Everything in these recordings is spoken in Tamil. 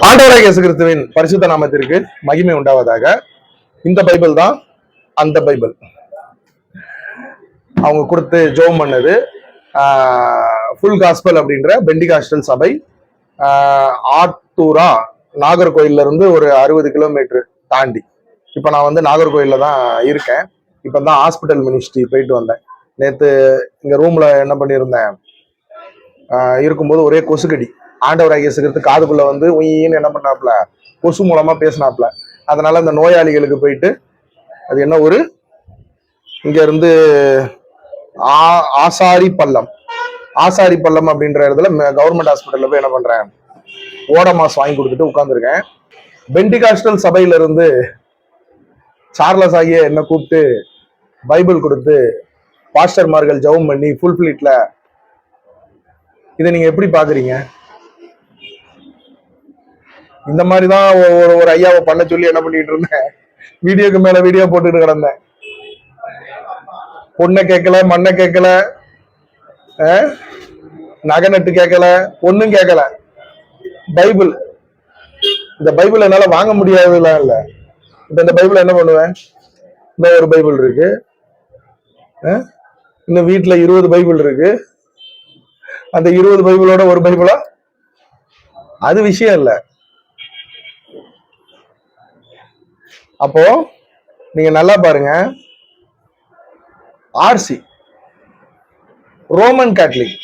ஆண்டவராக இயேசு கிறிஸ்துவின் பரிசுத்த நாமத்திற்கு மகிமை உண்டாவதாக. இந்த பைபிள் தான் அந்த பைபிள். அவங்க கொடுத்து ஜோம் பண்ணது ஃபுல் காஸ்பல் அப்படின்ற பெண்டிகாஸ்டல் சபை ஆத்தூரா நாகர்கோயில்ல இருந்து ஒரு அறுபது கிலோமீட்டர் தாண்டி. இப்போ நான் வந்து நாகர்கோயில்ல தான் இருக்கேன். இப்போ தான் ஹாஸ்பிட்டல் மினிஸ்ட்ரி போயிட்டு வந்தேன். நேற்று இங்கே ரூமில் என்ன பண்ணியிருந்தேன்? இருக்கும்போது ஒரே கொசுக்கடி. ஆண்டவராக இயேசுகிறது காதுக்குள்ள வந்து உயின்னு என்ன பண்ணாப்ல கொசு மூலமா பேசினாப்ல அதனால அந்த நோயாளிகளுக்கு போயிட்டு அது என்ன ஒரு இங்க இருந்து ஆ- ஆசாரி பள்ளம். ஆசாரி பள்ளம் அப்படின்ற இடத்துல கவர்மெண்ட் ஹாஸ்பிட்டல்ல போய் என்ன பண்றேன்? ஓடமாஸ் வாங்கி கொடுத்துட்டு உட்காந்துருக்கேன் பெண்டிகாஸ்டல் சபையில இருந்து சார்லஸ் ஆகிய என்ன கூப்பிட்டு பைபிள் கொடுத்து பாஸ்டர்மார்கள் ஜெபம் பண்ணி ஃபுல்ஃபிளிட்ல இதை நீங்க எப்படி பாக்குறீங்க இந்த மாதிரி தான் ஒரு ஒரு ஐயாவை பண்ண சொல்லி என்ன பண்ணிட்டு இருந்தேன். வீடியோக்கு மேல வீடியோ போட்டுட்டு கிடந்தேன். பொண்ணை கேட்கல மண்ணை கேட்கல நகை நட்டு கேட்கல ஒண்ணும் கேட்கல. பைபிள். இந்த பைபிள் என்னால வாங்க முடியாதுலாம் இல்ல. இப்ப இந்த பைபிள் என்ன பண்ணுவேன்? இந்த ஒரு பைபிள் இருக்கு. இன்னும் வீட்டுல இருபது பைபிள் இருக்கு. அந்த இருபது பைபிளோட ஒரு பைபிளா? அது விஷயம் இல்லை. அப்போ நீங்க நல்லா பாருங்க. ஆர்சி ரோமன் கேட்லிக்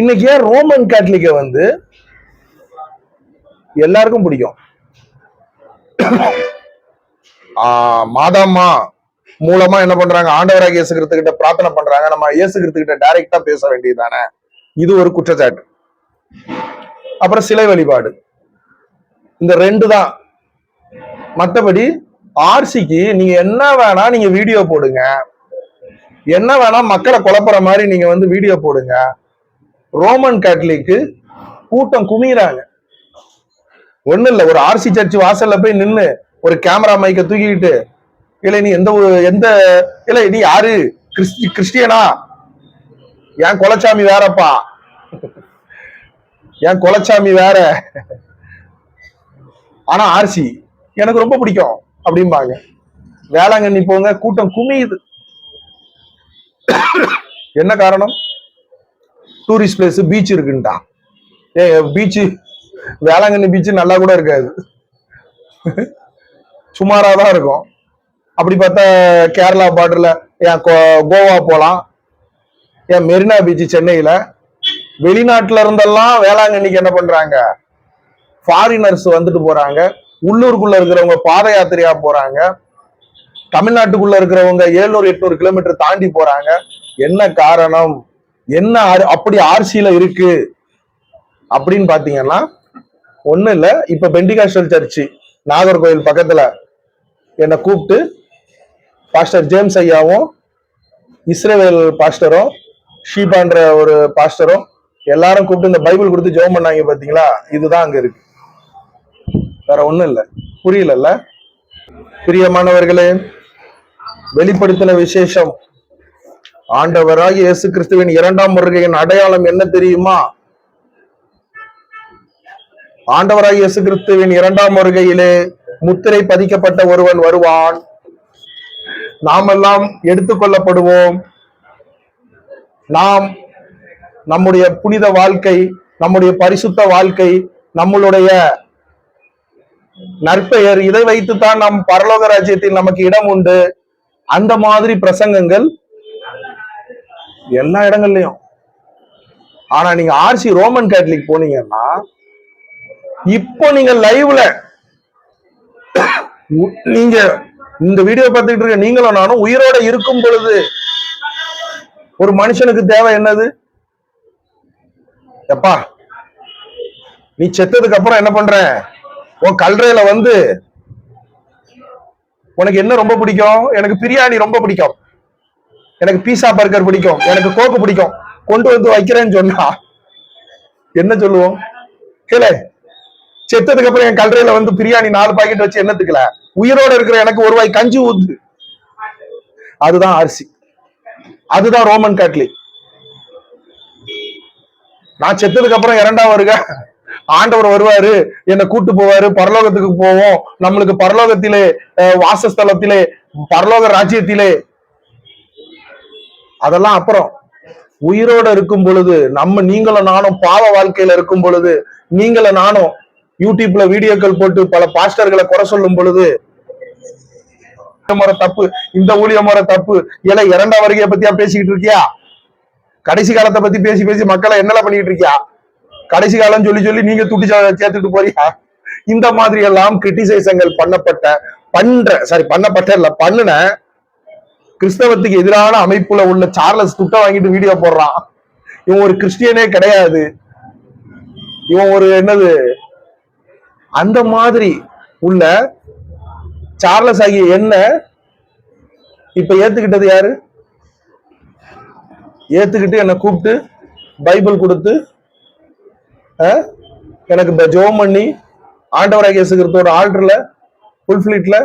இன்னைக்கு ஏன் ரோமன் கேட்லிக்க வந்து எல்லாருக்கும் பிடிக்கும்? மாதாமா மாதாம்மா மூலமா என்ன பண்றாங்க? ஆண்டவராக இயேசு கிட்ட பிரார்த்தனை பண்றாங்க. நம்ம இயேசு கிட்ட டைரக்டா பேச வேண்டியதுதானே? இது ஒரு குற்றச்சாட்டு. அப்புறம் சிலை வழிபாடு. இந்த ரெண்டு தான் மற்றபடி ஆர்சிக்கு நீங்க என்ன வேணா நீங்க வீடியோ போடுங்க. என்ன வேணா மக்களை குழப்புற மாதிரி நீங்க வந்து வீடியோ போடுங்க. ரோமன் கேட்லிக்கு கூட்டம் குமிறாங்க. ஒண்ணு இல்ல ஒரு ஆர்சி சர்ச் வாசல்ல போய் நின்னு ஒரு கேமரா மைக்க தூக்கிக்கிட்டு இல்லை நீ எந்த ஒரு- எந்த இல்லை நீ யாரு? கிறிஸ்டி கிறிஸ்டியனா? என் குலச்சாமி வேறப்பா? என் குலச்சாமி வேற? ஆனா ஆர்சி எனக்கு ரொம்ப பிடிக்கும் அப்படிம்பாங்க. வேளாங்கண்ணி போங்க கூட்டம் குமியுது என்ன காரணம்? டூரிஸ்ட் பிளேஸ் பீச் இருக்குன்ட்டா. ஏ பீச்சு வேளாங்கண்ணி பீச்சு நல்லா கூட இருக்காது. சுமாராக தான் இருக்கும். அப்படி பார்த்தா கேரளா பார்டர்ல ஏன் கோ- கோவா போகலாம் ஏன் மெரினா பீச் சென்னையில். வெளிநாட்டில் இருந்தெல்லாம் வேளாங்கண்ணிக்கு என்ன பண்ணுறாங்க ஃபாரினர்ஸ் வந்துட்டு போகிறாங்க உள்ளூருக்குள்ள இருக்கிறவங்க பாத யாத்திரையா போறாங்க. தமிழ்நாட்டுக்குள்ள இருக்கிறவங்க 700 எட்நூறு கிலோமீட்டர் தாண்டி போறாங்க. என்ன காரணம்? என்ன ஆர்- அப்படி ஆர்சியில இருக்கு? அப்படின்னு பாத்தீங்கன்னா ஒண்ணு இல்ல. இப்ப பெண்டிகாஸ்டல் சர்ச்சு நாகர்கோவில் பக்கத்துல என்னை கூப்பிட்டு பாஸ்டர் ஜேம்ஸ் ஐயாவும் இஸ்ரேவேல் பாஸ்டரும் ஷீபான்ற ஒரு பாஸ்டரும் எல்லாரும் கூப்பிட்டு இந்த பைபிள் கொடுத்து ஜெபம் பண்ணாங்க பாத்தீங்களா? இதுதான் அங்க இருக்கு. வேற ஒண்ணும் இல்ல. புரியலல்ல? பிரியமானவர்களே வெளிப்படுத்தின விசேஷம். ஆண்டவராக இயேசு கிறிஸ்துவின் இரண்டாம் வருகையின் அடையாளம் என்ன தெரியுமா? ஆண்டவராக இயேசு கிறிஸ்துவின் இரண்டாம் வருகையிலே முத்திரை பதிக்கப்பட்ட ஒருவன் வருவான். நாமெல்லாம் எடுத்துக்கொள்ளப்படுவோம் நாம் நம்முடைய புனித வாழ்க்கை நம்முடைய பரிசுத்த வாழ்க்கை நம்மளுடைய நற்பெயர். இதை வைத்துத்தான் நம் பரலோக ராஜ்யத்தில் நமக்கு இடம் உண்டு. அந்த மாதிரி பிரசங்கங்கள் எல்லா இடங்கள்லயும். ஆனா நீங்க ஆர்சி ரோமன் கேட்லிக் போனீங்கன்னா இப்போ நீங்க லைவ்ல நீங்க இந்த வீடியோ பார்த்துக்கிட்டு இருக்க நீங்களும் நானும் உயிரோட இருக்கும் பொழுது ஒரு மனுஷனுக்கு தேவை என்னது? எப்பா நீ செத்ததுக்கு அப்புறம் என்ன பண்ற? உன் கல்றையில வந்து உனக்கு என்ன ரொம்ப பிடிக்கும்? எனக்கு பிரியாணி ரொம்ப பிடிக்கும். எனக்கு பீஸா பர்கர் பிடிக்கும். எனக்கு கோக்கு பிடிக்கும். கொண்டு வந்து வைக்கிறேன்னு சொன்னா என்ன சொல்லுவோம்? கேள. செத்ததுக்கு அப்புறம் என் கல்றையில வந்து பிரியாணி நாலு பாக்கெட் வச்சு என்னத்துக்கல? உயிரோட இருக்கிற எனக்கு ஒரு வாய் கஞ்சி ஊத்து. அதுதான் அரிசி. அதுதான் ரோமன் கேட்லிக் நான் செத்ததுக்கு அப்புறம் இரண்டாம் வருக ஆண்டவர் வருவாரு என்னை கூட்டு போவாரு பரலோகத்துக்கு போவோம். நம்மளுக்கு பரலோகத்திலே வாசஸ்தலத்திலே பரலோக ராஜ்யத்திலே. அதெல்லாம் அப்புறம் உயிரோட இருக்கும் பொழுது நம்ம நீங்களும் நானும் பாவ வாழ்க்கையில இருக்கும் பொழுது நீங்களும் நானும் யூடியூப்ல வீடியோக்கள் போட்டு பல பாஸ்டர்களை குறை சொல்லும் பொழுது இந்த முறை தப்பு இந்த ஊழிய முறை தப்பு இல்ல இரண்டாம் வருகையை பத்தியா பேசிக்கிட்டு இருக்கியா? கடைசி காலத்தை பத்தி பேசி பேசி மக்களை என்னெல்லாம் பண்ணிட்டு இருக்கியா? கடைசி காலம் சொல்லி சொல்லி நீங்க துட்டி சேர்த்துட்டு போறியா இந்த மாதிரி எல்லாம் கிரிட்டிசைசங்கள் பண்ணப்பட்ட பண்ற சாரி பண்ணப்பட்ட இல்ல பண்ணுன கிறிஸ்தவத்துக்கு எதிரான அமைப்புல உள்ள சார்லஸ் துட்ட வாங்கிட்டு வீடியோ போடுறான். இவன் ஒரு கிறிஸ்டியனே கிடையாது. இவன் ஒரு என்னது? அந்த மாதிரி உள்ள சார்லஸ் ஆகிய என்ன? இப்ப ஏத்துக்கிட்டது யாரு? ஏத்துக்கிட்டு என்னை கூப்பிட்டு பைபிள் கொடுத்து எனக்கு இந்த ஜோம் பண்ணி ஆண்டவராக இயேசு கிறிஸ்துவோட ஆர்டர்ல ஃபுல் ஃபிளீட்ல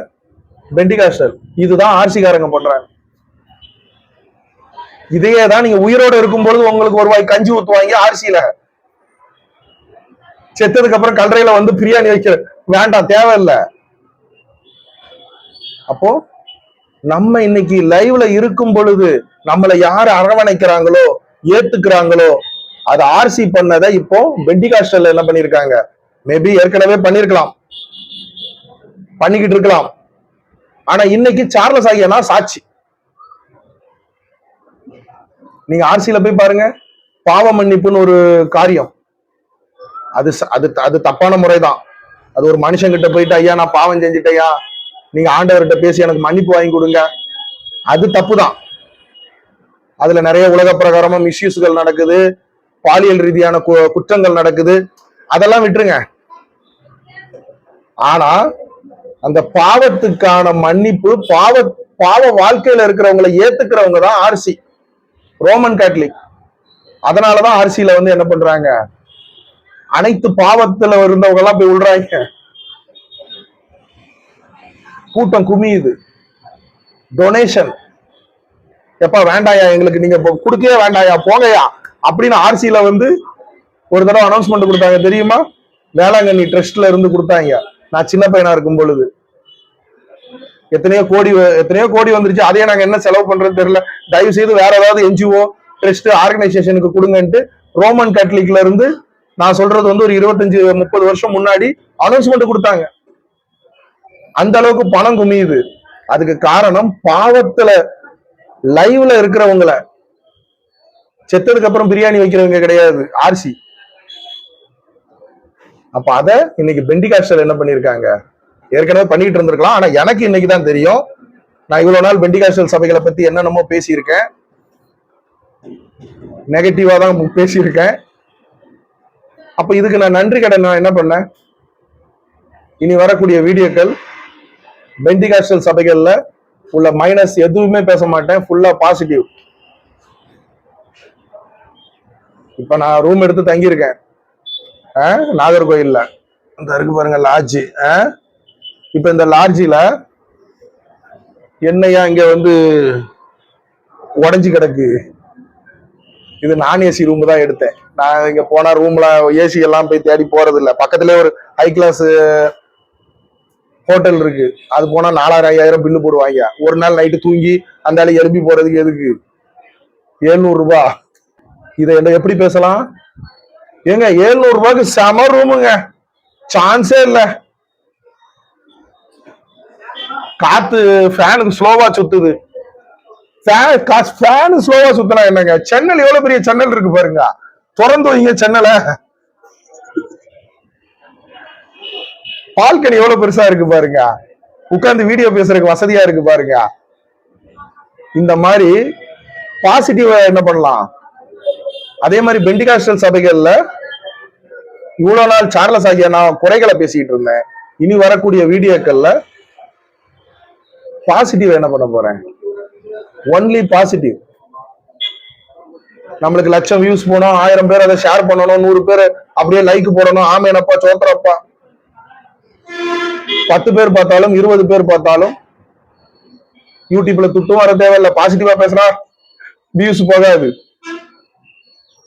பெண்டிகாஸ்டர் இதுதான் ஆர்சிகாரங்க பண்றாங்க இதையே தான் நீங்க உயிரோட இருக்கும் பொழுது உங்களுக்கு ஒரு வாய் கஞ்சி ஊத்துவாங்க ஆர்சியில. செத்ததுக்கு அப்புறம் கல்றையில வந்து பிரியாணி வைக்கிற வேண்டாம் தேவையில்லை. அப்போ நம்ம இன்னைக்கு லைவ்ல இருக்கும் பொழுது நம்மளை யார் அரவணைக்கிறாங்களோ ஏத்துக்கிறாங்களோ அது ஆர்சி பண்ணதை இப்போ பெண்டிகாஸ்டல்ல என்ன பண்ணிருக்காங்க? மேபி ஏற்கனவே பண்ணிருக்கலாம். பண்ணிக்கிட்டு இருக்கலாம். ஆனா இன்னைக்கு சார்லஸ் ஆகியனா சாட்சி. நீங்க ஆர்சியில போய் பாருங்க. பாவ மன்னிப்புன்னு ஒரு காரியம். அது அது அது தப்பான முறைதான். அது ஒரு மனுஷங்கிட்ட போயிட்டு ஐயா நான் பாவம் செஞ்சுட்டேயா நீங்க ஆண்டவர்கிட்ட பேசி எனக்கு மன்னிப்பு வாங்கி கொடுங்க. அது தப்பு தான் அதுல நிறைய உலக பிரகாரமா மிஸ்யூஸ்கள் நடக்குது. பாலியல் ரீதியான கு- குற்றங்கள் நடக்குது. அதெல்லாம் விட்டுருங்க. ஆனா அந்த பாவத்துக்கான மன்னிப்பு பாவ பாவ வாழ்க்கையில இருக்கிறவங்களை ஏத்துக்கிறவங்க தான் ஆர்சி ரோமன் கேட்லிக் அதனாலதான் ஆர்சியில வந்து என்ன பண்றாங்க? அனைத்து பாவத்துல இருந்தவங்க எல்லாம் போய் விடுறாங்க கூட்டம் குமியுது. டொனேஷன் எப்பா வேண்டாயா எங்களுக்கு? நீங்க கொடுக்கவே வேண்டாயா? போங்கயா அப்படின்னு ஆர்சியில வந்து ஒரு தடவை அனௌன்ஸ்மெண்ட் கொடுத்தாங்க. தெரியுமா? வேளாங்கண்ணி ட்ரஸ்ட்ல இருந்து கொடுத்தாங்க. நான் சின்ன பையனா இருக்கும் பொழுது. எத்தனையோ கோடி எத்தனையோ கோடி வந்துருச்சு. அதையே நாங்க என்ன செலவு பண்றதுன்னு தெரியல. தயவு செய்து வேற ஏதாவது என்ஜிஓ ட்ரஸ்ட் ஆர்கனைசேஷனுக்கு கொடுங்கன்ட்டு ரோமன் கேட்டலிக்ல இருந்து நான் சொல்றது வந்து ஒரு இருபத்தஞ்சு முப்பது வருஷம் முன்னாடி அனௌன்ஸ்மெண்ட் கொடுத்தாங்க. அந்த அளவுக்கு பணம் குமியுது. அதுக்கு காரணம் பாவத்துல லைவ்ல இருக்கிறவங்கள. செத்ததுக்கு அப்புறம் பிரியாணி வைக்கிறவங்க கிடையாது ஆர்சி அப்ப அத இன்னைக்கு பெண்டிகாஸ்டர் என்ன பண்ணிருக்காங்க? ஏற்கனவே பண்ணிட்டு இருந்திருக்கலாம் ஆனா எனக்கு இன்னைக்கு தான் தெரியும். நான் இவ்வளவு நாள் பெண்டிகாஸ்டல் சபைகளை பத்தி என்னென்னமோ பேசியிருக்கேன். நெகட்டிவா தான் பேசியிருக்கேன். அப்ப இதுக்கு நான் நன்றி கடன் நான் என்ன பண்ணேன்? இனி வரக்கூடிய வீடியோக்கள் பெண்டிகாஸ்டல் சபைகள்ல உள்ள மைனஸ் எதுவுமே பேச மாட்டேன் ஃபுல்லா பாசிட்டிவ் இப்ப நான் ரூம் எடுத்து தங்கியிருக்கேன். ஆ, நாகர்கோயில்ல. இந்த இருக்கு பாருங்க லாட்ஜி இப்ப இந்த லாட்ஜில என்னையா இங்க வந்து உடஞ்சி கிடக்கு. இது நான் ஏசி ரூம் தான் எடுத்தேன். நான் இங்க போனா ரூம்ல ஏசி எல்லாம் போய் தேடி போறது இல்லை பக்கத்துலயே ஒரு ஹை கிளாஸ் ஹோட்டல் இருக்கு. அது போனா நாலாயிரம் ஐயாயிரம் பில்லு போடுவாங்க ஒரு நாள் நைட்டு தூங்கி அந்த எழுப்பி போறதுக்கு எதுக்கு? எழுநூறு ரூபாய் இதை என்ன எப்படி பேசலாம்? ஏங்க எழுநூறு ரூபாய்க்கு செம ரூமுங்க. சான்ஸே இல்ல. காத்து ஃபேனுக்கு ஸ்லோவா சுத்துது. ஃபேனு ஸ்லோவா சுத்தினா என்னங்க? சென்னல் எவ்வளவு பெரிய சென்னல் இருக்கு பாருங்க. திறந்து வைங்க சென்னலை. பால்கனி எவ்வளவு பெருசா இருக்கு பாருங்க. உட்கார்ந்து வீடியோ பேசுறதுக்கு வசதியா இருக்கு பாருங்க. இந்த மாதிரி பாசிட்டிவா என்ன பண்ணலாம்? அதே மாதிரி பெண்டிகாஸ்டல் சபைகள்ல இவ்வளவு நாள் சார்லஸ் ஆகிய நான் குறைகளை பேசிட்டு இருந்தேன். இனி வரக்கூடிய வீடியோக்கள்ல பாசிட்டிவ் என்ன பண்ண போறேன்? ஒன்லி பாசிட்டிவ் நம்மளுக்கு லட்சம் வியூஸ் போனோம் ஆயிரம் பேர் அதை ஷேர் பண்ணணும் நூறு பேர் அப்படியே லைக் போடணும் ஆமேனப்பா சோத்ரப்பா பத்து பேர் பார்த்தாலும் இருபது பேர் பார்த்தாலும் யூடியூப்ல துட்டும் வர தேவையில்ல. பாசிட்டிவா பேசுறா வியூஸ் போகாது.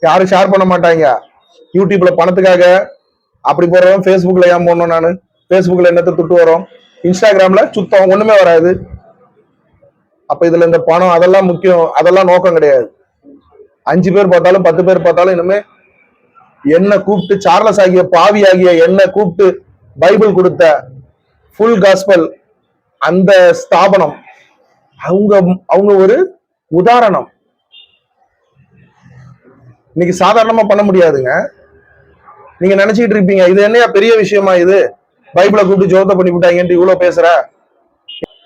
யாரும் ஷேர் பண்ண மாட்டாங்க. யூடியூப்ல பணத்துக்காக அப்படி போடுறவன் ஃபேஸ்புக்ல ஏன் போடணும் நான்? ஃபேஸ்புக்ல என்னத்தை துட்டு வரும்? இன்ஸ்டாகிராம்ல சுத்தம் ஒண்ணுமே வராது. அப்ப இதுல இந்த பணம் அதெல்லாம் முக்கியம். அதெல்லாம் நோக்கம் கிடையாது. அஞ்சு பேர் பார்த்தாலும் பத்து பேர் பார்த்தாலும் இனிமே என்ன கூப்பிட்டு சார்லஸ் ஆகிய பாவி ஆகிய என்ன கூப்பிட்டு பைபிள் கொடுத்த ஃபுல் காஸ்பல் அந்த ஸ்தாபனம் அவங்க அவங்க ஒரு உதாரணம். இன்னைக்கு சாதாரணமா பண்ண முடியாதுங்க. நீங்க நினைச்சிட்டு இருப்பீங்க இது என்னையா பெரிய விஷயமா இது? பைபிளை கூப்பிட்டு ஜோத பண்ணி விட்டாங்கன்ட்டு இவ்வளவு பேசுற?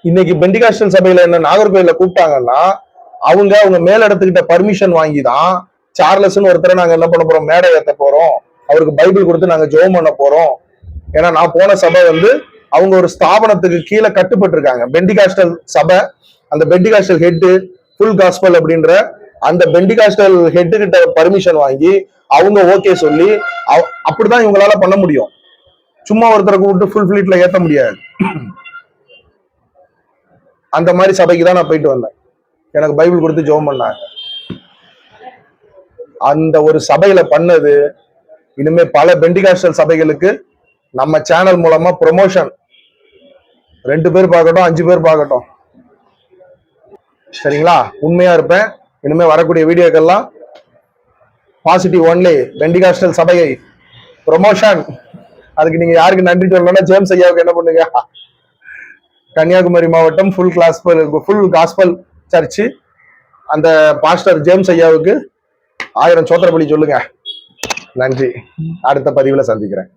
இன்னைக்கு பெண்டிகாஸ்டல் சபையில என்ன நாகர்கோயில கூப்பிட்டாங்கன்னா அவங்க அவங்க மேலிடத்துக்கிட்ட பர்மிஷன் வாங்கி தான் சார்லஸ்ன்னு ஒருத்தரை நாங்க என்ன பண்ண போறோம் மேடை ஏத்த போறோம். அவருக்கு பைபிள் கொடுத்து நாங்க ஜோம் பண்ண போறோம். ஏன்னா நான் போன சபை வந்து அவங்க ஒரு ஸ்தாபனத்துக்கு கீழே கட்டுப்பட்டு இருக்காங்க பெண்டிகாஸ்டல் சபை அந்த பெண்டிகாஸ்டல் ஹெட்டு ஃபுல் காஸ்பல் அப்படின்ற அந்த பெண்டிகாஸ்டல் ஹெட்டு கிட்ட பர்மிஷன் வாங்கி அவங்க ஓகே சொல்லி அப்படிதான் இவங்களால பண்ண முடியும். சும்மா ஒருத்தரை கூப்பிட்டு ஃபுல் ஃபிளீட்ல ஏத்த முடியாது. அந்த மாதிரி சபைக்கு தான் நான் போயிட்டு வந்தேன். எனக்கு பைபிள் கொடுத்து ஜோம் பண்ணாங்க. அந்த ஒரு சபையில பண்ணது இனிமே பல பெண்டிகாஸ்டல் சபைகளுக்கு நம்ம சேனல் மூலமா ப்ரொமோஷன் ரெண்டு பேர் பார்க்கட்டும் அஞ்சு பேர் பார்க்கட்டும். சரிங்களா? உண்மையா இருப்பேன். இனிமே வரக்கூடிய வீடியோக்கெல்லாம் பாசிட்டிவ் ஒன்லி பெண்டிகாஸ்டல் சபையை ப்ரொமோஷன் அதுக்கு நீங்க யாருக்கு நன்றி சொல்லணும்னா ஜேம்ஸ் ஐயாவுக்கு என்ன பண்ணுங்க? கன்னியாகுமரி மாவட்டம் full gospel full gospel church அந்த பாஸ்டர் ஜேம்ஸ் ஐயாவுக்கு ஆயிரம் சோத்திரப்பள்ளி சொல்லுங்க. நன்றி. அடுத்த பதிவில் சந்திக்கிறேன்.